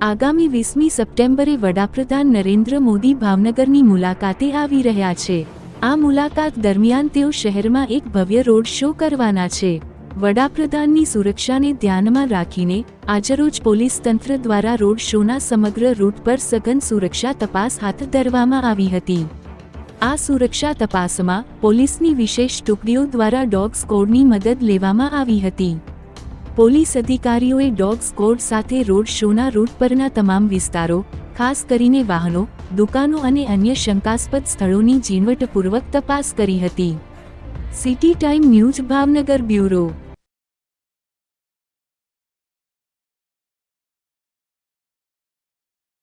આગામી વીસમી સપ્ટેમ્બરે વડાપ્રધાન નરેન્દ્ર મોદી ભાવનગરની મુલાકાતે આવી રહ્યા છે. આ મુલાકાત દરમિયાન તેઓ શહેરમાં એક ભવ્ય રોડ શો કરવાના છે. વડાપ્રધાનની સુરક્ષાને ધ્યાનમાં રાખીને આજરોજ પોલીસ તંત્ર દ્વારા રોડ શોના સમગ્ર રૂટ પર સઘન સુરક્ષા તપાસ હાથ ધરવામાં આવી હતી. આ સુરક્ષા તપાસમાં પોલીસની વિશેષ ટુકડીઓ દ્વારા ડોગ સ્કોડની મદદ લેવામાં આવી હતી. પોલીસ અધિકારીઓએ ડોગ સ્કોડ સાથે રોડ શોના રૂટ પરના તમામ વિસ્તારો, ખાસ કરીને વાહનો, દુકાનો અને અન્ય શંકાસ્પદ સ્થળોની ઝીણવટપૂર્વક તપાસ કરી હતી. City time news Bhavnagar bureau